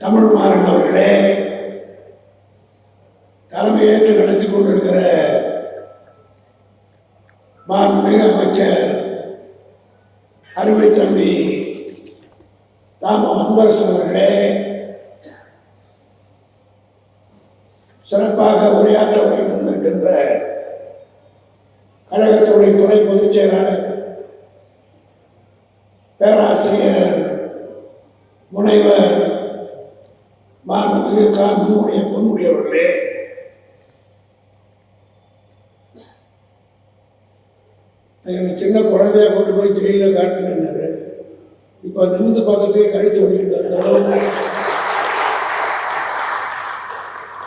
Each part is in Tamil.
தமிழ் மாறன் அவர்களே தலைமையேற்று நடத்தி கொண்டிருக்கிற மாண்புமிகு அமைச்சர் அருமை தம்பி தாம அன்பரசன் அவர்களே சிறப்பாக உரையாற்ற வருகின்ற கழகத்துடைய துணை பொதுச் செயலாளர் பேராசிரியர் முனைவர் அதுக்கு காரணம் உடைய பொன்முடியவர்களே. எனக்கு சின்ன குழந்தைய கொண்டு போய் ஜெயிலில் காட்டினாரு இப்போ நிமிந்து பக்கத்துலேயே கழுத்து வலிக்குது அந்த அளவுக்கு.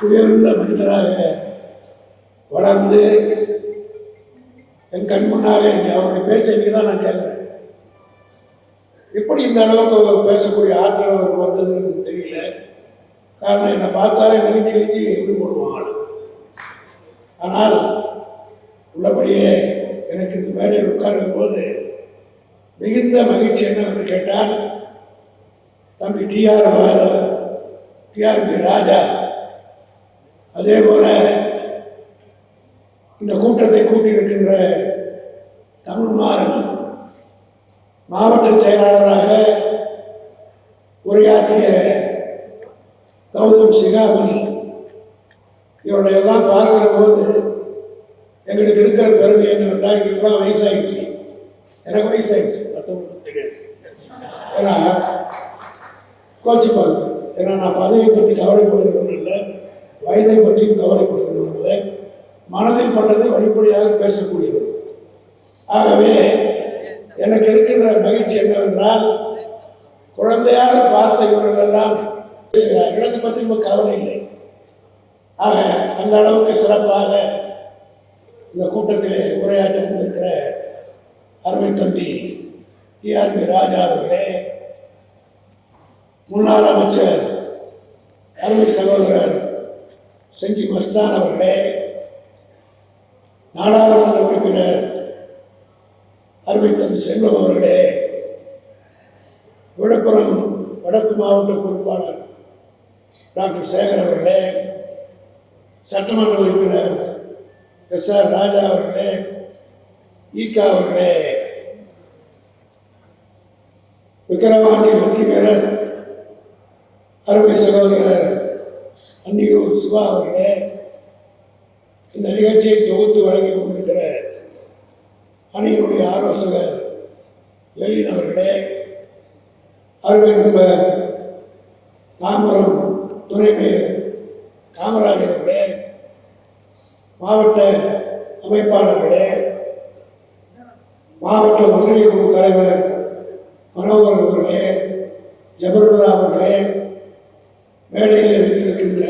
உயர்ந்த மனிதராக வளர்ந்து என் கண் முன்னாலே அவருடைய பேச்சை தான் நான் கேட்குறேன். எப்படி இந்த அளவுக்கு பேசக்கூடிய ஆற்றல் அவருக்கு வந்ததுன்னு தெரியல. காரணம் என்னை பார்த்தாலே நெருங்கி நெருங்கி எப்படி போடுவாங்க ஆனால் உள்ளபடியே எனக்கு இந்த மேடையில் உட்காரும் போது மிகுந்த மகிழ்ச்சி என்னவென்று கேட்டால் தம்பி டிஆர் டிஆர்பி ராஜா அதே போல இந்த கூட்டத்தை கூட்டியிருக்கின்ற தமிழ்மாறன் மாவட்ட செயலாளராக உரையாற்றிய கௌதம் சிகாமணி இவர்களை எல்லாம் பார்க்கிற போது எங்களுக்கு இருக்கிற பெருமை என்னவென்றால் எங்களுக்குலாம் வயசாகிடுச்சு எனக்கு வயசாகிடுச்சு பத்தொன்பது தெரியாது. ஏன்னா கோச்சிப்பாங்க. ஏன்னா நான் பதவியை பற்றி கவலைப்படுகிறோம் இல்லை. வயதை பற்றியும் கவலைப்படுகிறோம் மனதில் பட்டதை வெளிப்படையாக பேசக்கூடியவர். ஆகவே எனக்கு இருக்கின்ற மகிழ்ச்சி என்னவென்றால் குழந்தையாக பார்த்த இவர்கள் இழந்து பற்றி நம்ம கவலை இல்லை. ஆக அந்த அளவுக்கு சிறப்பாக இந்த கூட்டத்தில் உரையாற்றி வந்திருக்கிற அருமை தம்பி டிஆர்பி ராஜா அவர்களே முன்னாள் அமைச்சர் அருமை சகோதரர் செஞ்சி மஸ்தான் அவர்களே நாடாளுமன்ற உறுப்பினர் அருமை தம்பி செல்வம் அவர்களே விழுப்புரம் வடக்கு மாவட்ட பொறுப்பாளர் டாக்டர் சேகர் அவர்களே சட்டமன்ற உறுப்பினர் எஸ் ஆர் ராஜா அவர்களே ஈகா அவர்களே விக்கிரவாண்டி வெற்றி வீரர் அருமை சகோதரர் அன்னியூர் சிவா அவர்களே இந்த நிகழ்ச்சியை தொகுத்து வழங்கி கொண்டிருக்கிற அணியினுடைய ஆலோசகர் லலின் அவர்களே அருமை நண்பர் தாம்பரம் துணை மேயர் அவர்களே மாவட்ட அமைப்பாளர்களே மாவட்ட ஒன்றிய குழு தலைவர் மனோகர் அவர்களே ஜபருல்லா அவர்களே மேடையில் வைத்திருக்கின்ற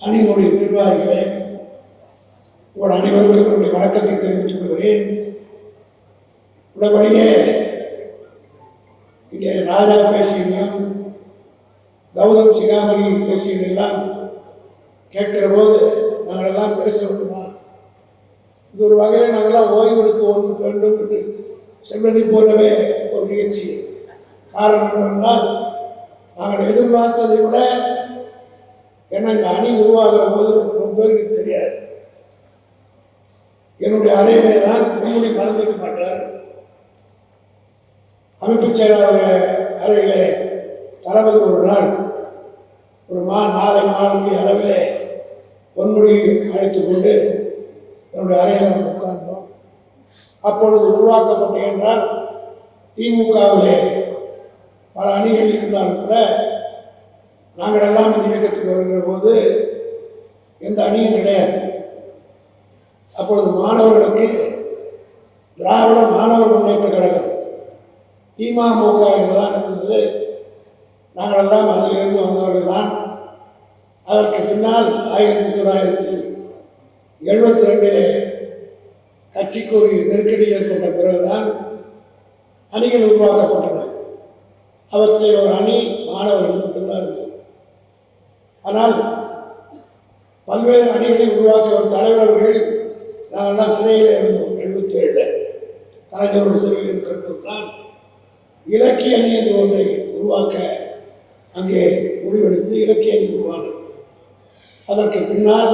அணிமொழி நிர்வாகிகளே உங்கள் அனைவருக்கும் என்னுடைய வணக்கத்தை தெரிவித்துக் கொள்கிறேன். உள்ளபடியே இங்கே ராஜா பேசியதையும் கௌதம் சிகாமணி பேசியதெல்லாம் கேட்கிற போது நாங்களெல்லாம் பேச வேண்டுமா? இது ஒரு வகையில் நாங்களாம் ஓய்வெடுக்க ஒன்று வேண்டும் என்று செல்வதைப் போலவே ஒரு நிகழ்ச்சி. காரணம் என்னவென்றால் நாங்கள் எதிர்பார்த்ததை விட ஏன்னா இந்த அணி உருவாகிற போது ரொம்ப பேருக்கு தெரியாது. என்னுடைய அறையிலே தான் முன்முடி கலந்துக்க மாட்டார். அமைப்பு செயலாளர் அறையிலே தளபதி ஒரு நாள் நாளை அளவிலே பொன்முடி அழைத்து கொண்டு என்னுடைய அறையில் உட்கார்ந்தோம். அப்பொழுது உருவாக்கப்பட்ட என்றால் திமுகவிலே பல அணிகள் இருந்தாலும் கூட நாங்கள் எல்லாம் இந்த இயக்கத்துக்கு வருகிற போது எந்த அணியும் கிடையாது. அப்பொழுது மாணவர்களுக்கு திராவிட மாணவர் முன்னேற்ற கழகம் திமுக என்றுதான் இருந்தது. நாங்கள் எல்லாம் அதிலிருந்து வந்தவர்கள் தான் அதற்கு பின்னால் ஆயிரத்தி தொள்ளாயிரத்தி எழுபத்தி ரெண்டிலே கட்சிக்கு ஒரு நெருக்கடி ஏற்பட்ட பிறகுதான் அணிகள் உருவாக்கப்பட்டது அவற்றிலே ஒரு அணி மாணவர்கள் மட்டும்தான் இருந்தது ஆனால் பல்வேறு அணிகளை உருவாக்க ஒரு தலைவர்கள் நாங்கள்லாம் சிறையில் இருந்தோம் எழுபத்தி ஏழில் கலைஞரோட சிறையில் இருக்கிறது தான் இலக்கிய அணி என்று ஒன்றை உருவாக்க அங்கே முடிவெடுத்து இலக்கிய அணி உருவானது. அதற்கு பின்னால்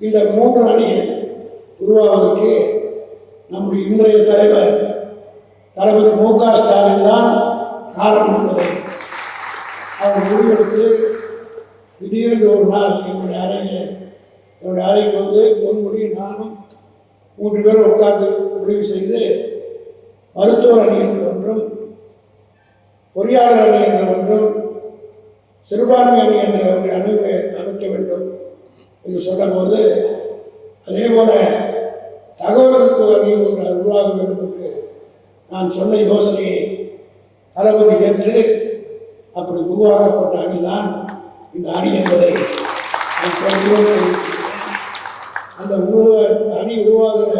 இந்த மூன்று அணிகள் உருவாவதற்கு நம்முடைய இன்றைய தலைவர் தலைவர் மு க ஸ்டாலின் தான் காரணம் என்பதை அவர் முடிவெடுத்து திடீரென்று ஒரு நாள் என்னுடைய அறையில் என்னுடைய அறைக்கு வந்து பொன்முடி நானும் மூன்று பேர் உட்கார்ந்து முடிவு செய்து மருத்துவர் அணி என்று ஒன்றும் பொறியாளர் அணி என்று ஒன்றும் சிறுபான்மை அணி என்ற அணுக அமைக்க வேண்டும் என்று சொன்னபோது அதே போல தகவலுக்கு அணியும் ஒன்று உருவாக வேண்டும் என்று நான் சொன்ன யோசனையை தளபதி ஏற்று அப்படி உருவாக்கப்பட்ட அணிதான் இந்த அணி என்பதை நான் அந்த உருவ இந்த அணி உருவாகிற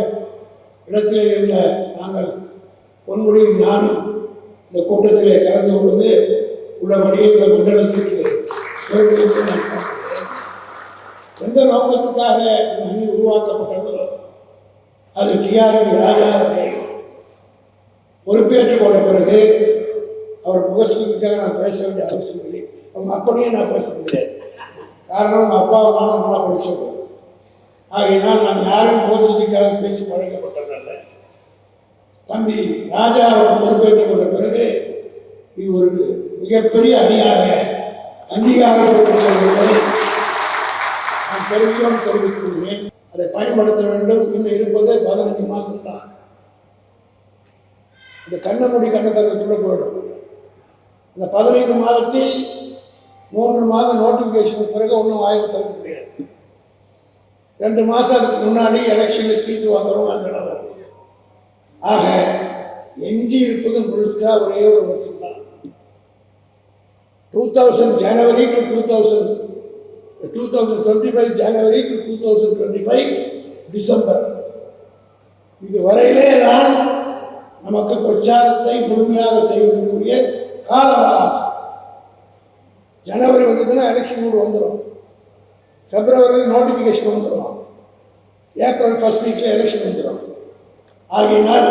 இடத்திலே இருந்த நாங்கள் பொன்முடியும் நானும் இந்த கூட்டத்திலே கலந்து கொள்வது உள்ளபடியே இந்த மண்டலத்துக்கு எந்த நோக்கத்துக்காக இந்த அணி உருவாக்கப்பட்டதோ அது டிஆர்பி ராஜா அவர்கள் பொறுப்பேற்றுக் கொண்ட பிறகு அவர் முகஸ்துதிக்காக நான் பேச வேண்டிய அவசியம் இல்லை. அவங்க அப்படியே நான் பேசுறது கிடையாது. காரணம் உங்கள் அப்பாவை நானும் நல்லா படித்தவங்க ஆகையினால் நான் யாரும் முகஸ்துதிக்காக பேசி பழக்கப்பட்டதல்ல. தம்பி ராஜா அவர் பொறுப்பேற்றுக் கொண்ட பிறகு இது ஒரு மிகப்பெரிய அணியாக அங்கீகாரம் நான் பெருமையோடு தெரிவித்துக் கொள்கிறேன். அதை பயன்படுத்த வேண்டும். இன்னும் இருப்பது பதினஞ்சு மாதம்தான் இந்த கண்ண மூடி கண்ணை போயிடும். இந்த பதினைந்து மாதத்தில் மூன்று மாதம் நோட்டிஃபிகேஷனுக்கு பிறகு ஒன்றும் வாய்ப்பு திறக்க முடியாது. ரெண்டு மாதம் அதுக்கு முன்னாடி எலெக்ஷனில் சீட்டு வாங்குறோம் அந்த இடம் ஆக எஞ்சி இருப்பது முழுக்க ஒரே ஒரு வருஷம் தான் two thousand January to two thousand two thousand twenty five January to two thousand twenty five December இது வரையிலே தான் நமக்கு பிரச்சாரத்தை முழுமையாக செய்வதற்குரிய கால அவகாசம் ஜனவரி வந்ததுன்னா எலெக்ஷன் மூடு வந்துடும் பிப்ரவரி நோட்டிஃபிகேஷன் வந்துடும் ஏப்ரல் ஃபர்ஸ்ட் வீக்கில் எலெக்ஷன் வந்துடும் ஆகையினால்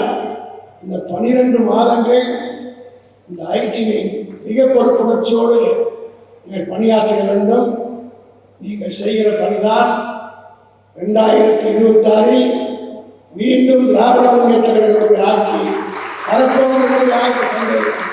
இந்த பனிரெண்டு மாதங்கள் இந்த ஐடி மிக பொறுப்புணர்ச்சியோடு நீங்கள் பணியாற்ற வேண்டும். நீங்கள் செய்கிற பணிதான். ரெண்டாயிரத்தி இருபத்தாறில் மீண்டும் திராவிட முன்னேற்ற கழகத்துடைய ஆட்சி வரப்போவதற்கு ஆட்சி சந்தேகம்